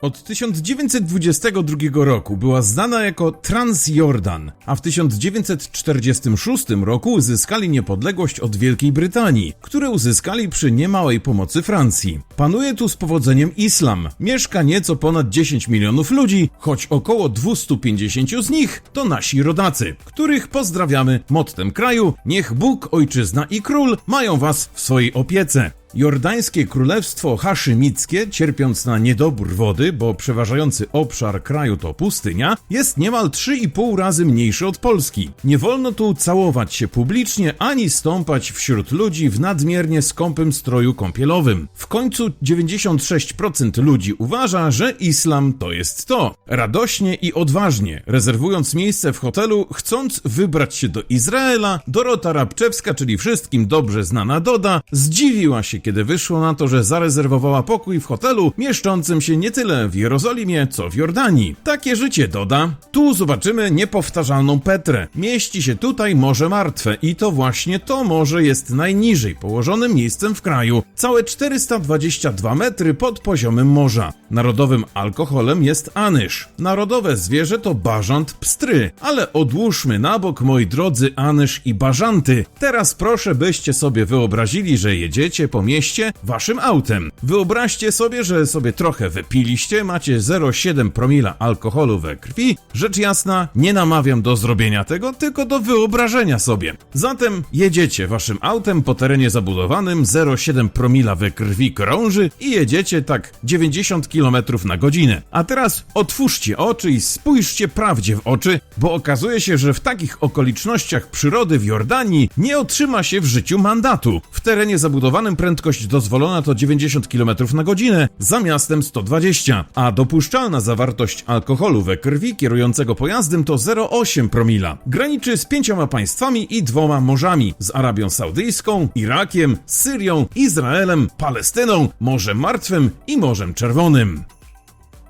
Od 1922 roku była znana jako Transjordan, a w 1946 roku uzyskali niepodległość od Wielkiej Brytanii, które uzyskali przy niemałej pomocy Francji. Panuje tu z powodzeniem islam. Mieszka nieco ponad 10 milionów ludzi, choć około 250 z nich to nasi rodacy, których pozdrawiamy mottem kraju. Niech Bóg, Ojczyzna i Król mają was w swojej opiece. Jordańskie Królestwo Haszymickie, cierpiąc na niedobór wody, bo przeważający obszar kraju to pustynia, jest niemal 3,5 razy mniejszy od Polski. Nie wolno tu całować się publicznie, ani stąpać wśród ludzi w nadmiernie skąpym stroju kąpielowym. W końcu 96% ludzi uważa, że islam to jest to. Radośnie i odważnie, rezerwując miejsce w hotelu, chcąc wybrać się do Izraela, Dorota Rabczewska, czyli wszystkim dobrze znana Doda, zdziwiła się, kiedy wyszło na to, że zarezerwowała pokój w hotelu mieszczącym się nie tyle w Jerozolimie, co w Jordanii. Takie życie doda. Tu zobaczymy niepowtarzalną Petrę. Mieści się tutaj Morze Martwe i to właśnie to morze jest najniżej położonym miejscem w kraju. Całe 422 metry pod poziomem morza. Narodowym alkoholem jest anyż. Narodowe zwierzę to bażant pstry. Ale odłóżmy na bok, moi drodzy, anyż i bażanty. Teraz proszę, byście sobie wyobrazili, że jedziecie po mieście waszym autem. Wyobraźcie sobie, że sobie trochę wypiliście, macie 0,7 promila alkoholu we krwi. Rzecz jasna, nie namawiam do zrobienia tego, tylko do wyobrażenia sobie. Zatem jedziecie waszym autem po terenie zabudowanym, 0,7 promila we krwi krąży i jedziecie tak 90 km na godzinę. A teraz otwórzcie oczy i spójrzcie prawdzie w oczy, bo okazuje się, że w takich okolicznościach przyrody w Jordanii nie otrzyma się w życiu mandatu. W terenie zabudowanym prędkość dozwolona to 90 km na godzinę, za miastem 120, a dopuszczalna zawartość alkoholu we krwi kierującego pojazdem to 0,8 promila. Graniczy z pięcioma państwami i dwoma morzami z Arabią Saudyjską, Irakiem, Syrią, Izraelem, Palestyną, Morzem Martwym i Morzem Czerwonym.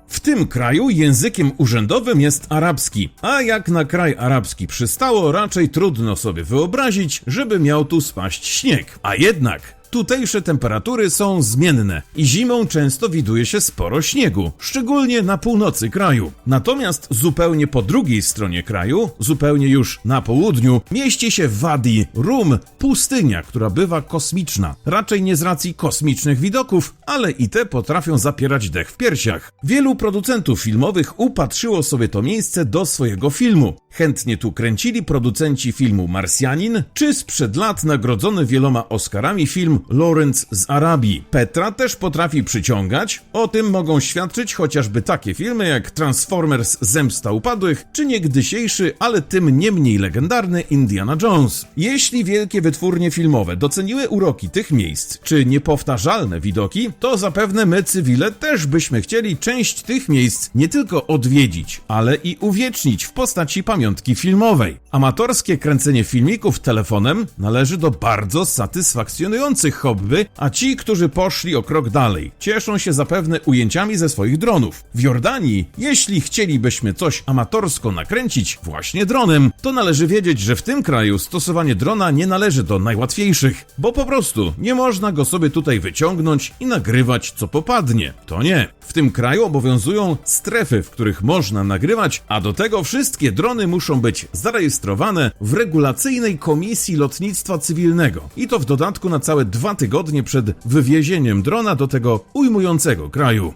W tym kraju językiem urzędowym jest arabski, a jak na kraj arabski przystało, raczej trudno sobie wyobrazić, żeby miał tu spaść śnieg. A jednak Tutejsze temperatury są zmienne i zimą często widuje się sporo śniegu, szczególnie na północy kraju. Natomiast zupełnie po drugiej stronie kraju, zupełnie już na południu, mieści się Wadi Rum, pustynia, która bywa kosmiczna. Raczej nie z racji kosmicznych widoków, ale i te potrafią zapierać dech w piersiach. Wielu producentów filmowych upatrzyło sobie to miejsce do swojego filmu. Chętnie tu kręcili producenci filmu Marsjanin, czy sprzed lat nagrodzony wieloma Oscarami film Lawrence z Arabii. Petra też potrafi przyciągać, o tym mogą świadczyć chociażby takie filmy jak Transformers Zemsta Upadłych, czy niegdysiejszy, ale tym nie mniej legendarny Indiana Jones. Jeśli wielkie wytwórnie filmowe doceniły uroki tych miejsc, czy niepowtarzalne widoki, to zapewne my cywile też byśmy chcieli część tych miejsc nie tylko odwiedzić, ale i uwiecznić w postaci pamiątki filmowej. Amatorskie kręcenie filmików telefonem należy do bardzo satysfakcjonujących hobby, a ci, którzy poszli o krok dalej, cieszą się zapewne ujęciami ze swoich dronów. W Jordanii, jeśli chcielibyśmy coś amatorsko nakręcić właśnie dronem, to należy wiedzieć, że w tym kraju stosowanie drona nie należy do najłatwiejszych, bo po prostu nie można go sobie tutaj wyciągnąć i nagrywać co popadnie. To nie. W tym kraju obowiązują strefy, w których można nagrywać, a do tego wszystkie drony muszą być zarejestrowane w regulacyjnej komisji lotnictwa cywilnego. I to w dodatku na całe dwa tygodnie przed wywiezieniem drona do tego ujmującego kraju.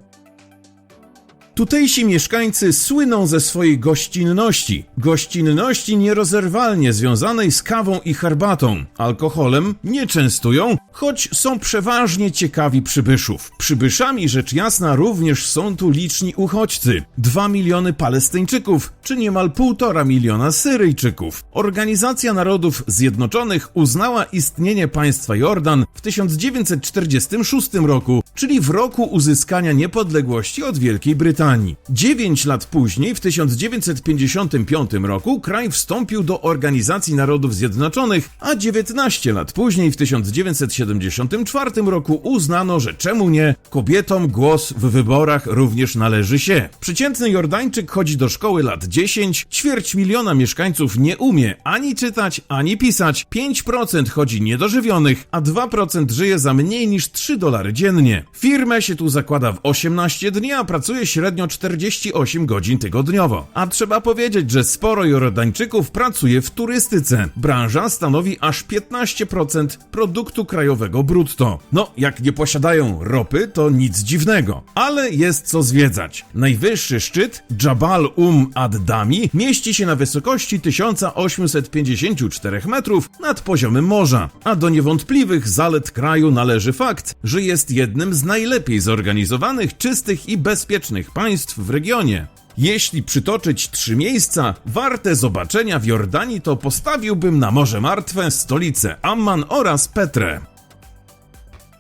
Tutejsi mieszkańcy słyną ze swojej gościnności. Gościnności nierozerwalnie związanej z kawą i herbatą. Alkoholem nie częstują, choć są przeważnie ciekawi przybyszów. Przybyszami rzecz jasna również są tu liczni uchodźcy. Dwa miliony Palestyńczyków, czy niemal półtora miliona Syryjczyków. Organizacja Narodów Zjednoczonych uznała istnienie państwa Jordan 1946 roku, czyli w roku uzyskania niepodległości od Wielkiej Brytanii. Dziewięć lat później, w 1955 roku, kraj wstąpił do Organizacji Narodów Zjednoczonych, a 19 lat później, w 1970 1974 roku uznano, że czemu nie, kobietom głos w wyborach również należy się. Przeciętny Jordańczyk chodzi do szkoły lat 10, ćwierć miliona mieszkańców nie umie ani czytać, ani pisać, 5% chodzi niedożywionych, a 2% żyje za mniej niż 3 dolary dziennie. Firmę się tu zakłada w 18 dni, a pracuje średnio 48 godzin tygodniowo. A trzeba powiedzieć, że sporo Jordańczyków pracuje w turystyce. Branża stanowi aż 15% produktu krajowego brutto. No, jak nie posiadają ropy, to nic dziwnego. Ale jest co zwiedzać. Najwyższy szczyt, Jabal Um ad-Dami, mieści się na wysokości 1854 metrów nad poziomem morza. A do niewątpliwych zalet kraju należy fakt, że jest jednym z najlepiej zorganizowanych, czystych i bezpiecznych państw w regionie. Jeśli przytoczyć trzy miejsca warte zobaczenia w Jordanii, to postawiłbym na Morze Martwe, stolicę Amman oraz Petrę.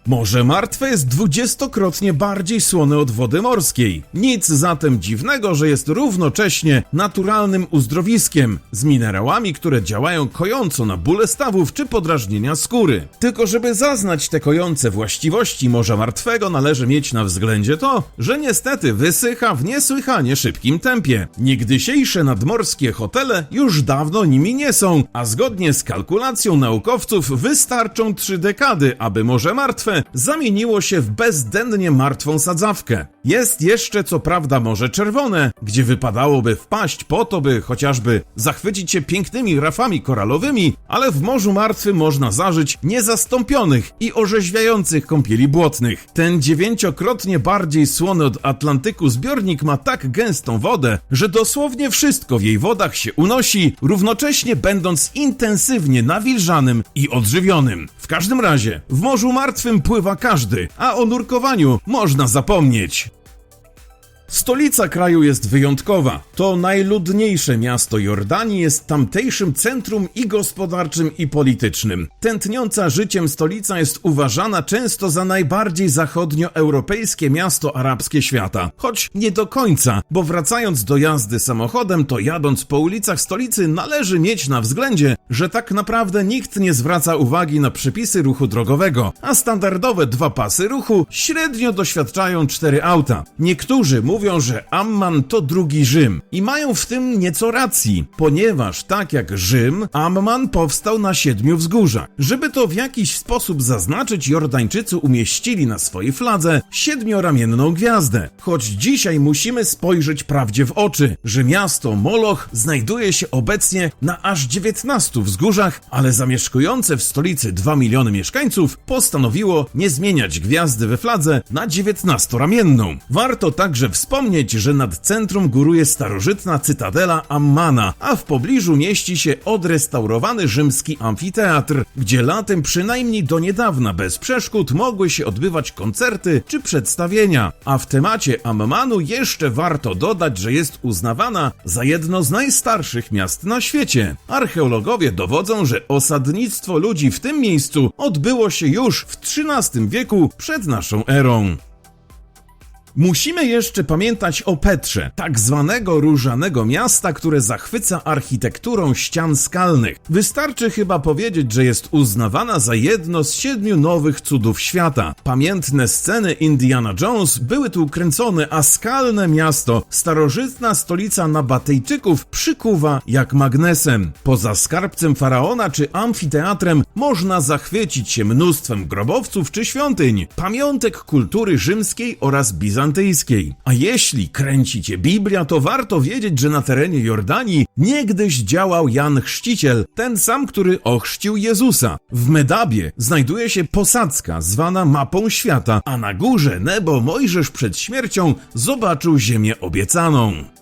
Morze Martwe jest dwudziestokrotnie bardziej słone od wody morskiej. Nic zatem dziwnego, że jest równocześnie naturalnym uzdrowiskiem z minerałami, które działają kojąco na bóle stawów czy podrażnienia skóry. Tylko żeby zaznać te kojące właściwości Morza Martwego należy mieć na względzie to, że niestety wysycha w niesłychanie szybkim tempie. Niegdysiejsze nadmorskie hotele już dawno nimi nie są, a zgodnie z kalkulacją naukowców wystarczą trzy dekady, aby Morze Martwe zamieniło się w bezdennie martwą sadzawkę. Jest jeszcze co prawda Morze Czerwone, gdzie wypadałoby wpaść po to, by chociażby zachwycić się pięknymi rafami koralowymi, ale w Morzu Martwym można zażyć niezastąpionych i orzeźwiających kąpieli błotnych. Ten dziewięciokrotnie bardziej słony od Atlantyku zbiornik ma tak gęstą wodę, że dosłownie wszystko w jej wodach się unosi, równocześnie będąc intensywnie nawilżanym i odżywionym. W każdym razie, w Morzu Martwym pływa każdy, a o nurkowaniu można zapomnieć. Stolica kraju jest wyjątkowa. To najludniejsze miasto Jordanii jest tamtejszym centrum i gospodarczym, i politycznym. Tętniąca życiem stolica jest uważana często za najbardziej zachodnioeuropejskie miasto arabskie świata. Choć nie do końca, bo wracając do jazdy samochodem, to jadąc po ulicach stolicy należy mieć na względzie, że tak naprawdę nikt nie zwraca uwagi na przepisy ruchu drogowego, a standardowe dwa pasy ruchu średnio doświadczają cztery auta. Niektórzy mówią, że Amman to drugi Rzym i mają w tym nieco racji, ponieważ tak jak Rzym, Amman powstał na siedmiu wzgórzach. Żeby to w jakiś sposób zaznaczyć, Jordańczycy umieścili na swojej fladze siedmioramienną gwiazdę. Choć dzisiaj musimy spojrzeć prawdzie w oczy, że miasto Moloch znajduje się obecnie na aż 19 wzgórzach, ale zamieszkujące w stolicy 2 miliony mieszkańców postanowiło nie zmieniać gwiazdy we fladze na 19-ramienną. Warto także wspomnieć, że nad centrum góruje starożytna cytadela Ammana, a w pobliżu mieści się odrestaurowany rzymski amfiteatr, gdzie latem przynajmniej do niedawna bez przeszkód mogły się odbywać koncerty czy przedstawienia. A w temacie Ammanu jeszcze warto dodać, że jest uznawana za jedno z najstarszych miast na świecie. Archeologowie dowodzą, że osadnictwo ludzi w tym miejscu odbyło się już w XIII wieku przed naszą erą. Musimy jeszcze pamiętać o Petrze, tak zwanego różanego miasta, które zachwyca architekturą ścian skalnych. Wystarczy chyba powiedzieć, że jest uznawana za jedno z siedmiu nowych cudów świata. Pamiętne sceny Indiana Jones były tu kręcone, a skalne miasto, starożytna stolica Nabatejczyków, przykuwa jak magnesem. Poza skarbcem faraona czy amfiteatrem można zachwycić się mnóstwem grobowców czy świątyń, pamiątek kultury rzymskiej oraz bizantyjskiej. A jeśli kręci cię Biblia, to warto wiedzieć, że na terenie Jordanii niegdyś działał Jan Chrzciciel, ten sam, który ochrzcił Jezusa. W Medabie znajduje się posadzka zwana mapą świata, a na górze Nebo Mojżesz przed śmiercią zobaczył ziemię obiecaną.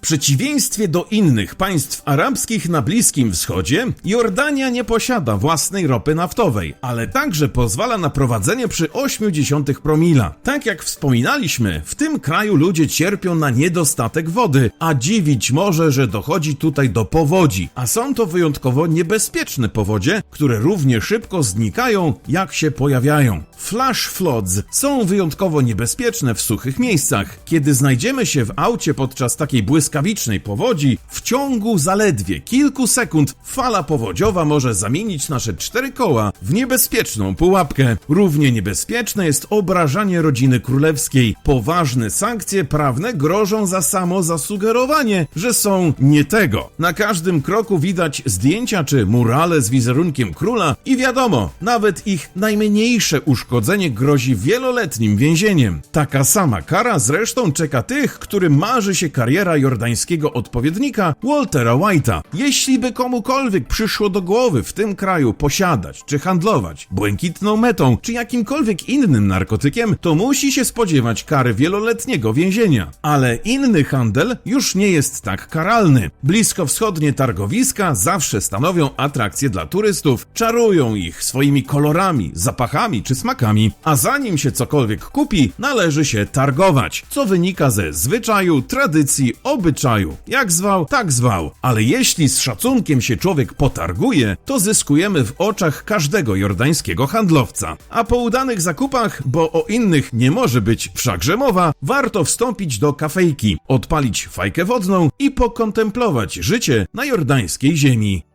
Przeciwieństwie do innych państw arabskich na Bliskim Wschodzie, Jordania nie posiada własnej ropy naftowej, ale także pozwala na prowadzenie przy 0,8 promila. Tak jak wspominaliśmy, w tym kraju ludzie cierpią na niedostatek wody, a dziwić może, że dochodzi tutaj do powodzi, a są to wyjątkowo niebezpieczne powodzie, które równie szybko znikają, jak się pojawiają. Flash floods są wyjątkowo niebezpieczne w suchych miejscach. Kiedy znajdziemy się w aucie podczas takiej błyskawicznej błyskawicznej powodzi, w ciągu zaledwie kilku sekund fala powodziowa może zamienić nasze cztery koła w niebezpieczną pułapkę. Równie niebezpieczne jest obrażanie rodziny królewskiej. Poważne sankcje prawne grożą za samo zasugerowanie, że są nie tego. Na każdym kroku widać zdjęcia czy murale z wizerunkiem króla i wiadomo, nawet ich najmniejsze uszkodzenie grozi wieloletnim więzieniem. Taka sama kara zresztą czeka tych, którym marzy się kariera jordańskiego odpowiednika Waltera White'a. Jeśli by komukolwiek przyszło do głowy w tym kraju posiadać czy handlować błękitną metą czy jakimkolwiek innym narkotykiem, to musi się spodziewać kary wieloletniego więzienia. Ale inny handel już nie jest tak karalny. Bliskowschodnie targowiska zawsze stanowią atrakcje dla turystów, czarują ich swoimi kolorami, zapachami czy smakami, a zanim się cokolwiek kupi, należy się targować, co wynika ze zwyczaju, tradycji, obyczaju. Jak zwał, tak zwał. Ale jeśli z szacunkiem się człowiek potarguje, to zyskujemy w oczach każdego jordańskiego handlowca. A po udanych zakupach, bo o innych nie może być wszakże mowa, warto wstąpić do kafejki, odpalić fajkę wodną i pokontemplować życie na jordańskiej ziemi.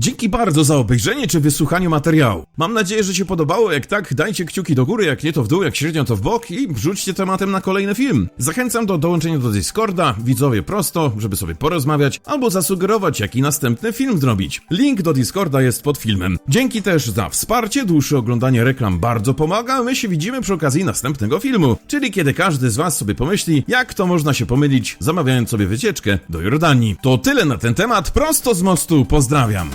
Dzięki bardzo za obejrzenie czy wysłuchanie materiału. Mam nadzieję, że się podobało. Jak tak, dajcie kciuki do góry, jak nie to w dół, jak średnio to w bok i wrzućcie tematem na kolejny film. Zachęcam do dołączenia do Discorda, widzowie prosto, żeby sobie porozmawiać, albo zasugerować, jaki następny film zrobić. Link do Discorda jest pod filmem. Dzięki też za wsparcie, dłuższe oglądanie reklam bardzo pomaga, my się widzimy przy okazji następnego filmu, czyli kiedy każdy z was sobie pomyśli, jak to można się pomylić, zamawiając sobie wycieczkę do Jordanii. To tyle na ten temat, prosto z mostu, pozdrawiam.